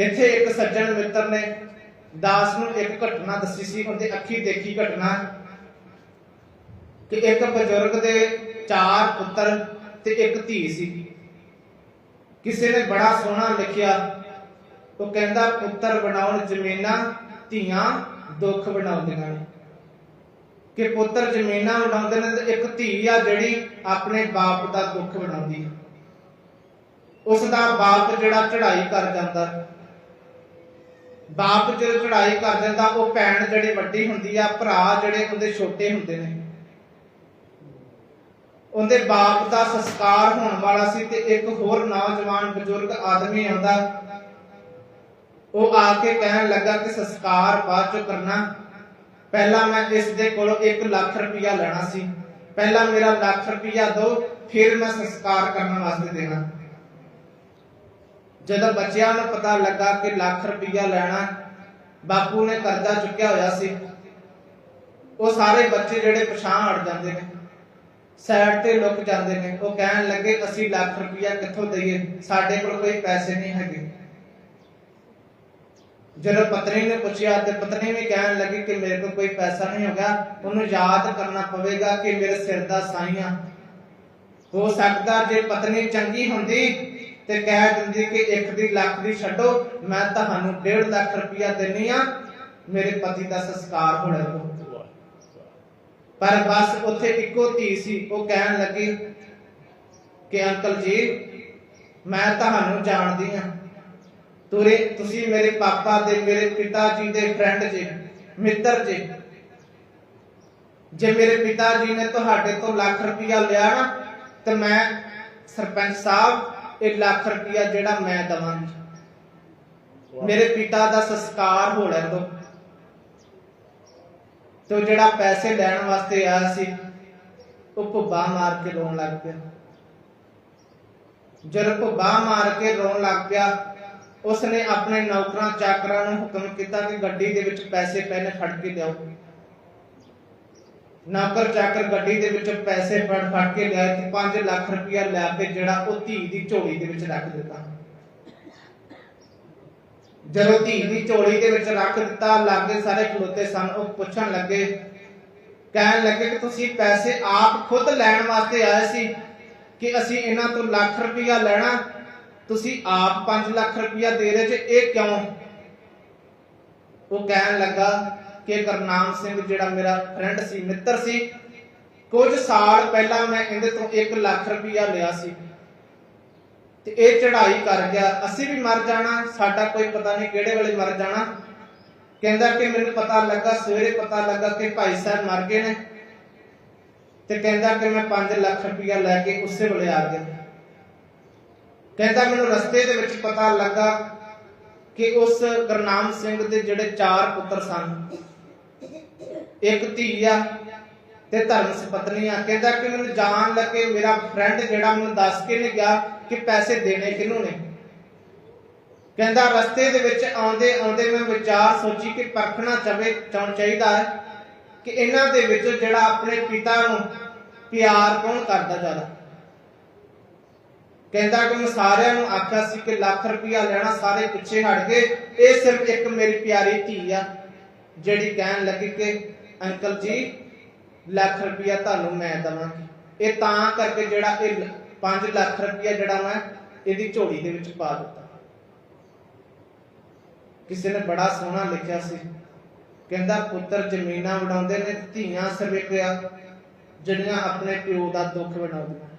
ਇੱਥੇ ਇੱਕ ਸੱਜਣ ਮਿੱਤਰ ਨੇ ਦਾਸ ਨੂੰ ਇੱਕ ਘਟਨਾ ਦੱਸੀ ਸੀ, ਉਹਦੇ ਅੱਖੀ ਦੇਖੀ ਘਟਨਾ। ਕਿ ਇੱਕ ਬਜ਼ੁਰਗ ਦੇ ਚਾਰ ਪੁੱਤਰ ਤੇ ਇੱਕ ਧੀ ਸੀ। ਕਿਸੇ ਨੇ ਬੜਾ ਸੋਹਣਾ ਲਿਖਿਆ। ਉਹ ਕਹਿੰਦਾ, ਪੁੱਤਰ ਬਣਾਉਣ ਜ਼ਮੀਨਾਂ, ਧੀਆਂ ਦੁੱਖ ਬਣਾਉਂਦੀਆਂ ਨੇ ਕਿ ਪੁੱਤਰ ਜ਼ਮੀਨਾਂ ਬਣਾਉਂਦੇ ਨੇ ਤੇ ਇੱਕ ਧੀ ਆ ਜਿਹੜੀ ਆਪਣੇ ਬਾਪ ਦਾ ਦੁੱਖ ਬਣਾਉਂਦੀ ਹੈ। ਉਸ ਦਾ ਬਾਪ ਜਿਹੜਾ ਚੜ੍ਹਾਈ ਕਰ ਜਾਂਦਾ। ਬਾਪ ਜਦੋਂ ਚੜ੍ਹਾਈ ਕਰ ਜਾਂਦਾ ਉਹ ਭੈਣ ਜਿਹੜੀ ਵੱਡੀ ਹੁੰਦੀ ਆ, ਭਰਾ ਜਿਹੜੇ ਉਹਦੇ ਛੋਟੇ ਹੁੰਦੇ ਨੇ। ਉਹਦੇ ਬਾਪ ਦਾ ਸੰਸਕਾਰ ਹੋਣ ਵਾਲਾ ਸੀ ਤੇ ਇੱਕ ਹੋਰ ਨੌਜਵਾਨ ਬਜ਼ੁਰਗ ਆਦਮੀ ਆਉਂਦਾ। ਉਹ ਆ ਕੇ ਕਹਿਣ ਲੱਗਾ ਕਿ ਸੰਸਕਾਰ ਬਾਅਦ ਚ ਕਰਨਾ। ਪਹਿਲਾਂ ਮੈਂ ਇਸ ਦੇ ਕੋਲੋਂ 1 ਲੱਖ ਰੁਪਇਆ ਲੈਣਾ ਸੀ। ਪਹਿਲਾਂ ਮੇਰਾ ਲੱਖ ਰੁਪਇਆ ਦਿਓ ਫਿਰ ਮੈਂ ਸੰਸਕਾਰ ਕਰਨ ਵਾਸਤੇ ਦੇਣਾ। ਜਦੋਂ ਬੱਚਿਆਂ ਨੂੰ ਪਤਾ ਲੱਗਾ ਕਿ ਲੱਖ ਰੁਪਈਆ ਲੈਣਾ ਬਾਪੂ ਨੇ ਕਰਜ਼ਾ ਚੁੱਕਿਆ ਹੋਇਆ ਸੀ, ਉਹ ਸਾਰੇ ਬੱਚੇ ਜਿਹੜੇ ਪਛਾਣ ਹਟ ਜਾਂਦੇ ਨੇ, ਸਾਈਡ ਤੇ ਲੁਕ ਜਾਂਦੇ ਨੇ, ਉਹ ਕਹਿਣ ਲੱਗੇ, ਅਸੀਂ ਲੱਖ ਰੁਪਇਆ ਕਿੱਥੋਂ ਦਈਏ? ਸਾਡੇ ਕੋਲ ਕੋਈ ਪੈਸੇ ਨਹੀਂ ਹੈਗੇ। ਜਦੋਂ ਪਤਨੀ ਨੇ ਪੁੱਛਿਆ ਤੇ ਪਤਨੀ ਵੀ ਕਹਿਣ ਲੱਗੀ ਕਿ ਮੇਰੇ ਕੋਲ ਕੋਈ ਪੈਸਾ ਨਹੀਂ ਹੋਗਾ, ਉਹਨੂੰ ਯਾਦ ਕਰਨਾ ਪਵੇਗਾ ਕਿ ਮੇਰੇ ਸਿਰ ਦਾ ਸਾਈਆਂ ਹੋ ਸਕਦਾ ਜੇ ਪਤਨੀ ਚੰਗੀ ਹੁੰਦੀ ਤੇ ਕਹਿ ਦਿੰਦੀ ਕਿ ਇੱਕ ਦੀ ਲੱਖ ਦੀ ਛੱਡੋ, ਮੈਂ ਤੁਹਾਨੂੰ 1.5 ਲੱਖ ਰੁਪਇਆ ਦੇਣੀ ਆ। ਮੇਰੇ ਪਤੀ ਦਾ ਸੰਸਕਾਰ ਹੋ। ਪਰ ਬਸ ਉੱਥੇ ਇੱਕੋ ਧੀ ਸੀ, ਉਹ ਕਹਿਣ ਲੱਗੀ ਕਿ ਅੰਕਲ ਜੀ, ਮੈਂ ਤੁਹਾਨੂੰ ਜਾਣਦੀ ਹਾਂ। ਤੁਰੇ, ਤੁਸੀਂ ਮੇਰੇ ਪਾਪਾ ਦੇ, ਮੇਰੇ ਪਿਤਾ ਜੀ ਦੇ ਫਰੈਂਡ ਜੀ, ਮਿੱਤਰ ਜੀ। ਜੇ ਮੇਰੇ ਪਿਤਾ ਜੀ ਨੇ ਤੁਹਾਡੇ ਤੋਂ ਲੱਖ ਰੁਪਇਆ ਲਿਆ ਨਾ, ਤੇ ਮੈਂ ਸਰਪੰਚ ਸਾਹਿਬ ਇਹ ਲੱਖ ਰੁਪਇਆ ਜਿਹੜਾ ਮੈਂ ਦਵਾਂਗੀ ਮੇਰੇ ਪਿਤਾ ਦਾ ਸੰਸਕਾਰ ਹੋ ਲੈਣ ਦੋ। ਤੇ ਜਿਹੜਾ ਪੈਸੇ ਲੈਣ ਵਾਸਤੇ ਆਇਆ ਸੀ, ਉਹ ਭੁੱਬਾ ਮਾਰ ਕੇ ਰੋਣ ਲੱਗ ਪਿਆ। ਜਦੋਂ ਭੁੱਬਾ ਮਾਰ ਕੇ ਰੋਣ ਲੱਗ ਪਿਆ, ਉਸਨੇ ਆਪਣੇ ਨੌਕਰਾਂ ਚਾਕਰਾਂ ਨੂੰ ਹੁਕਮ ਕੀਤਾ ਕਿ ਗੱਡੀ ਦੇ ਵਿੱਚ ਪੈਸੇ ਪਏ ਫੜ ਕੇ ਲਿਆਓ ਨੌਕਰ ਚਾਕਰ ਗੱਡੀ ਦੇ ਵਿੱਚ ਪੈਸੇ ਫੜ ਫੜ ਕੇ ਲਿਆਏ ਤੇ 5 ਲੱਖ ਰੁਪਇਆ ਲੈ ਕੇ ਜਿਹੜਾ ਉਹ ਧੀ ਦੀ ਝੋਲੀ ਦੇ ਵਿੱਚ ਰੱਖ ਦਿੱਤਾ। ਜਦੋਂ ਧੀ ਦੀ ਝੋਲੀ ਦੇ ਵਿੱਚ ਰੱਖ ਦਿੱਤਾ, ਲਾਗੇ ਸਾਰੇ ਖਲੋਤੇ ਸਨ, ਉਹ ਪੁੱਛਣ ਲੱਗੇ, ਕਹਿਣ ਲੱਗੇ ਕਿ ਤੁਸੀਂ ਪੈਸੇ ਆਪ ਖੁਦ ਲੈਣ ਵਾਸਤੇ ਆਏ ਸੀ ਕਿ ਅਸੀਂ ਇਹਨਾਂ ਤੋਂ ਲੱਖ ਰੁਪਇਆ ਲੈਣਾ? ਤੁਸੀਂ ਆਪ 5 ਲੱਖ ਰੁਪਇਆ ਦੇ ਰਹੇ ਜੇ, ਇਹ ਕਿਉਂ? ਉਹ ਕਹਿਣ ਲੱਗਾ ਕਿ ਕਰਨਾਮ ਸਿੰਘ ਜਿਹੜਾ ਮੇਰਾ ਫਰੈਂਡ ਸੀ, ਮਿੱਤਰ ਸੀ। ਕੁਝ ਸਾਲ ਪਹਿਲਾਂ ਮੈਂ ਇਹਦੇ ਤੋਂ 1 ਲੱਖ ਰੁਪਇਆ ਲਿਆ ਸੀ। ਤੇ ਇਹ ਚੜ੍ਹਾਈ ਕਰ ਗਿਆ। ਅਸੀਂ ਵੀ ਮਰ ਜਾਣਾ, ਸਾਡਾ ਕੋਈ ਪਤਾ ਨਹੀਂ ਕਿਹੜੇ ਵੇਲੇ ਮਰ ਜਾਣਾ। ਕਹਿੰਦਾ ਕਿ ਮੈਨੂੰ ਪਤਾ ਲੱਗਾ, ਸਵੇਰੇ ਪਤਾ ਲੱਗਾ ਕਿ ਭਾਈ ਸਾਹਿਬ ਮਰ ਗਏ ਨੇ। ਤੇ ਕਹਿੰਦਾ ਕਿ ਮੈਂ 5 ਲੱਖ ਰੁਪਇਆ ਲੈ ਕੇ ਉਸੇ ਵੇਲੇ ਆ ਗਿਆ। ਕਹਿੰਦਾ ਮੈਨੂੰ ਰਸਤੇ ਦੇ ਵਿੱਚ ਪਤਾ ਲੱਗਾ ਕਿ ਉਸ ਗੁਰਨਾਮ ਸਿੰਘ ਦੇ ਜਿਹੜੇ ਚਾਰ ਪੁੱਤਰ ਸਨ ਇੱਕ ਧੀ ਆ ਤੇ ਧਰਮ ਸਪਤਨੀ ਆ। ਕਹਿੰਦਾ ਕਿ ਮੈਨੂੰ ਜਾਣ ਲੱਗੇ ਮੇਰਾ ਫਰੈਂਡ ਜਿਹੜਾ ਮੈਨੂੰ ਦੱਸ ਕੇ ਨਹੀਂ ਗਿਆ ਕਿ ਪੈਸੇ ਦੇਣੇ ਕਿਹਨੂੰ ਨੇ। ਕਹਿੰਦਾ ਰਸਤੇ ਦੇ ਵਿੱਚ ਆਉਂਦੇ ਆਉਂਦੇ ਮੈਂ ਵਿਚਾਰ ਸੋਚੀ ਕਿ ਪਰਖਣਾ ਚਾਵੇ ਚਾਹੀਦਾ ਹੈ ਕਿ ਇਹਨਾਂ ਦੇ ਵਿੱਚ ਜਿਹੜਾ ਆਪਣੇ ਪਿਤਾ ਨੂੰ ਪਿਆਰ ਕੌਣ ਕਰਦਾ ਜ਼ਿਆਦਾ। ਕਹਿੰਦਾ ਕਿ ਮੈਂ ਸਾਰਿਆਂ ਨੂੰ ਆਖਿਆ ਸੀ ਕਿ ਲੱਖ ਰੁਪਇਆ ਲੈਣਾ ਸਾਰੇ ਪਿੱਛੇ ਹਟ ਗਏ। ਇਹ ਸਿਰਫ ਇੱਕ ਮੇਰੀ ਪਿਆਰੀ ਧੀ ਆ, ਜਿਹੜੀ ਕਹਿਣ ਲੱਗੀ ਕਿ ਅੰਕਲ ਜੀ, ਲੱਖ ਰੁਪਇਆ ਤੁਹਾਨੂੰ ਮੈਂ ਦਵਾਂਗੀ। ਇਹ ਤਾਂ ਕਰਕੇ ਜਿਹੜਾ ਇਹ 5 ਲੱਖ ਰੁਪਇਆ ਜਿਹੜਾ ਮੈਂ ਇਹਦੀ ਝੋਲੀ ਦੇ ਵਿੱਚ ਪਾ ਦਿੱਤਾ। ਕਿਸੇ ਨੇ ਬੜਾ ਸੋਹਣਾ ਲਿਖਿਆ ਸੀ। ਕਹਿੰਦਾ, ਪੁੱਤਰ ਜ਼ਮੀਨਾਂ ਵਡਾਉਂਦੇ ਨੇ, ਧੀਆਂ ਸਰਵੇਕਿਆ ਜਿਹੜੀਆਂ ਆਪਣੇ ਪਿਓ ਦਾ ਦੁੱਖ ਵਡਾਉਂਦੀਆਂ।